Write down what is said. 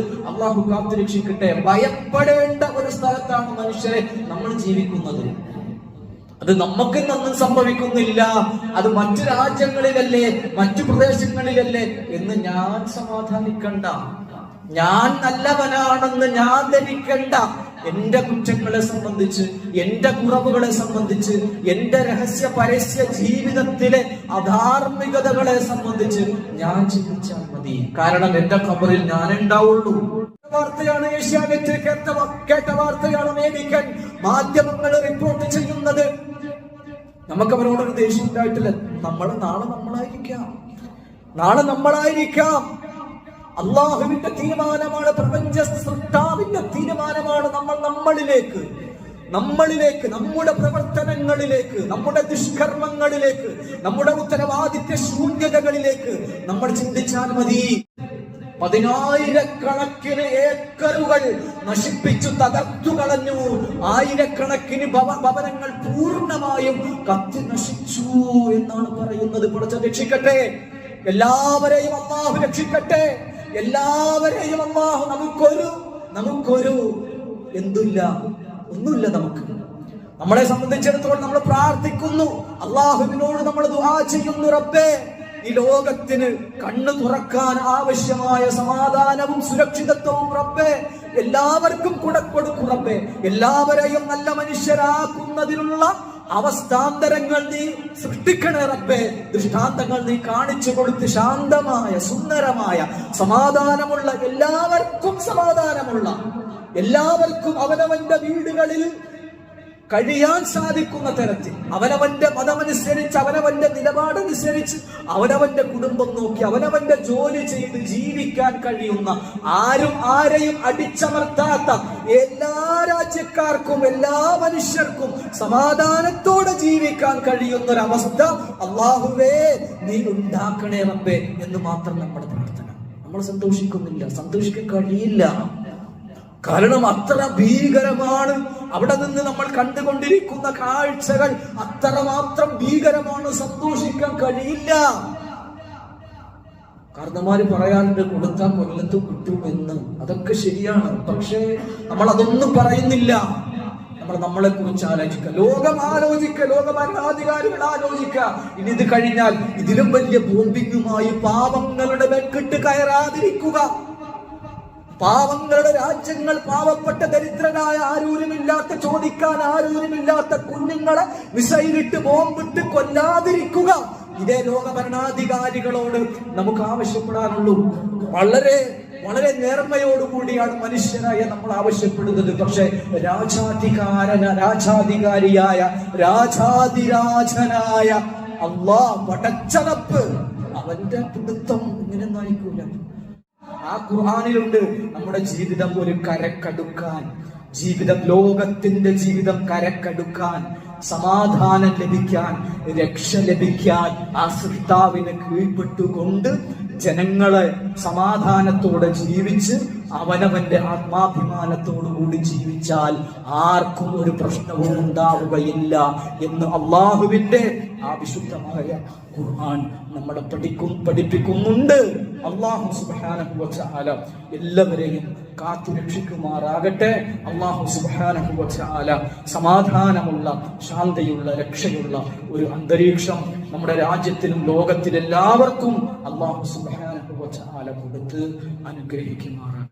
അള്ളാഹു കാത്തു രക്ഷിക്കട്ടെ. ഭയപ്പെടേണ്ട ഒരു സ്ഥലത്താണ് മനുഷ്യരെ നമ്മൾ ജീവിക്കുന്നത്. അത് നമുക്ക് ഒന്നും സംഭവിക്കുന്നില്ല. അത് മറ്റു രാജ്യങ്ങളിലല്ലേ മറ്റു പ്രദേശങ്ങളിലല്ലേ എന്ന് ഞാൻ സമാധാനിക്കണ്ട. ഞാൻ നല്ലവനാണെന്ന് ഞാൻ ധരിക്കണ്ട. എന്റെ കുറ്റങ്ങളെ സംബന്ധിച്ച് എന്റെ കുറവുകളെ സംബന്ധിച്ച് എന്റെ രഹസ്യ പരസ്യ ജീവിതത്തിലെ അധാർമികതകളെ സംബന്ധിച്ച് ഞാൻ ചിന്തിച്ചാൽ മതി. കാരണം എന്റെ ഖബറിൽ ഞാൻ ഉണ്ടാവുള്ളൂ വാർത്തയാണ് ഏഷ്യാനെറ്റ് കേട്ട കേട്ട വാർത്തയാണ് അമേരിക്കൻ മാധ്യമങ്ങൾ റിപ്പോർട്ട് ചെയ്യുന്നത്. നമുക്ക് അവരോടൊരു ദേഷ്യം ഉണ്ടായിട്ടില്ല. നമ്മൾ നാളെ നമ്മളായിരിക്കാം. നാളെ നമ്മളായിരിക്കാം. അള്ളാഹുവിന്റെ തീരുമാനമാണ് പ്രപഞ്ച നമ്മളിലേക്ക് നമ്മളിലേക്ക് നമ്മുടെ പ്രവർത്തനങ്ങളിലേക്ക് നമ്മുടെ ദുഷ്കർമ്മങ്ങളിലേക്ക് നമ്മുടെ ഉത്തരവാദിത്യ ശൂന്യതകളിലേക്ക് നമ്മൾ ചിന്തിച്ചാൽ മതി. പതിനായിരക്കണക്കിന് ഏക്കറുകൾ നശിപ്പിച്ചു തകർത്തു കളഞ്ഞു. ആയിരക്കണക്കിന് ഭവ- ഭവനങ്ങൾ പൂർണമായും കത്തി നശിച്ചു എന്നാണ് പറയുന്നത്. പുറച്ച രക്ഷിക്കട്ടെ. എല്ലാവരെയും അള്ളാഹു രക്ഷിക്കട്ടെ. എല്ലാവരെയും അള്ളാഹു നമുക്കൊരു നമുക്കൊരു എന്തില്ല ഒന്നുമില്ല നമുക്ക്. നമ്മളെ സംബന്ധിച്ചിടത്തോളം നമ്മൾ പ്രാർത്ഥിക്കുന്നു. അള്ളാഹുവിനോട് നമ്മൾ ദുആ ചെയ്യുന്നു റബ്ബേ. ഈ ലോകത്തിന് കണ്ണു തുറക്കാൻ ആവശ്യമായ സമാധാനവും സുരക്ഷിതത്വവും റബ്ബേ. എല്ലാവർക്കും കുടക്കൊടുക്കും റബ്ബേ. എല്ലാവരെയും നല്ല മനുഷ്യരാക്കുന്നതിനുള്ള അവസ്ഥാന്തരങ്ങൾ നീ സൃഷ്ടിക്കണേ റബ്ബേ. ദൃഷ്ടാന്തങ്ങൾ നീ കാണിച്ചു കൊടുത്ത് ശാന്തമായ സുന്ദരമായ സമാധാനമുള്ള എല്ലാവർക്കും സമാധാനമുള്ള എല്ലാവർക്കും അവനവന്റെ വീടുകളിൽ കഴിയാൻ സാധിക്കുന്ന തരത്തിൽ അവനവന്റെ മതമനുസരിച്ച് അവനവന്റെ നിലപാടനുസരിച്ച് അവനവന്റെ കുടുംബം നോക്കി അവനവന്റെ ജോലി ചെയ്ത് ജീവിക്കാൻ കഴിയുന്ന ആരും ആരെയും അടിച്ചമർത്താത്ത എല്ലാ രാജ്യക്കാർക്കും എല്ലാ മനുഷ്യർക്കും സമാധാനത്തോടെ ജീവിക്കാൻ കഴിയുന്ന ഒരവസ്ഥ അള്ളാഹുവേ നീ ഉണ്ടാക്കണേ റബ്ബേ എന്ന് മാത്രം നമ്മുടെ പ്രാർത്ഥന. നമ്മൾ സന്തോഷിക്കുന്നില്ല. സന്തോഷിക്കാൻ കഴിയില്ല. കാരണം അത്ര ഭീകരമാണ് അവിടെ നിന്ന് നമ്മൾ കണ്ടുകൊണ്ടിരിക്കുന്ന കാഴ്ചകൾ അത്രമാത്രം ഭീകരമാണ് സന്തോഷിക്കാൻ കഴിയില്ല. കാരണന്മാര് പറയാറുണ്ട് കൊടുത്താൽ കൊല്ലത്ത് കിട്ടും എന്ന്. അതൊക്കെ ശരിയാണ്. പക്ഷേ നമ്മൾ അതൊന്നും പറയുന്നില്ല. നമ്മൾ നമ്മളെ കുറിച്ച് ആലോചിക്കുക. ലോകം ആലോചിക്ക ലോക ആലോചിക്ക ഇനി ഇത് കഴിഞ്ഞാൽ ഇതിലും വലിയ ബോംബിങ്ങുമായി പാവങ്ങളുടെ മെക്കിട്ട് കയറാതിരിക്കുക. പാവങ്ങളുടെ രാജ്യങ്ങൾ പാവപ്പെട്ട ദരിദ്രരായ ആരൂരുമില്ലാത്ത ചോദിക്കാൻ ആരൂരുമില്ലാത്ത കുഞ്ഞുങ്ങളെ മിസൈലിട്ട് ബോംബിട്ട് കൊല്ലാതിരിക്കുക. ഇതേ ലോക ഭരണാധികാരികളോട് നമുക്ക് ആവശ്യപ്പെടാനുള്ളൂ. വളരെ വളരെ നേർമ്മയോടുകൂടിയാണ് മനുഷ്യനായ നമ്മൾ ആവശ്യപ്പെടുന്നത്. പക്ഷെ രാജാധികാരന രാജാധികാരിയായ രാജാതിരാജനായ അള്ളാ പടച്ചടപ്പ് അവന്റെ പിടുത്തം ഇങ്ങനെ നയിക്കൂല ആ ഖുർആാനിലുണ്ട്. നമ്മുടെ ജീവിതം ഒരു കരക്കടുക്കാൻ. ജീവിതം ലോകത്തിന്റെ ജീവിതം കരക്കടുക്കാൻ. സമാധാനം ലഭിക്കാൻ രക്ഷ ലഭിക്കാൻ ആ സൃഷ്ടാവിനെ കീഴ്പ്പെട്ടുകൊണ്ട് ജനങ്ങളെ സമാധാനത്തോടെ ജീവിച്ച് അവനവന്റെ ആത്മാഭിമാനത്തോടുകൂടി ജീവിച്ചാൽ ആർക്കും ഒരു പ്രശ്നവും ഉണ്ടാവുകയില്ല എന്ന് അള്ളാഹുവിന്റെ ആ വിശുദ്ധമായ ഖുർആൻ നമ്മളെ പഠിക്കും പഠിപ്പിക്കുന്നുണ്ട്. അള്ളാഹു സുബ്ഹാനഹു വ എല്ലാവരെയും കാത്തു രക്ഷിക്കുമാറാകട്ടെ. അള്ളാഹു സുബ്ഹാനഹു വ സമാധാനമുള്ള ശാന്തിയുള്ള രക്ഷയുള്ള ഒരു അന്തരീക്ഷം നമ്മുടെ രാജ്യത്തിലും ലോകത്തിലെല്ലാവർക്കും അള്ളാഹു സുബ്ഹാനഹു വ കൊടുത്ത് അനുഗ്രഹിക്കുമാറാകട്ടെ.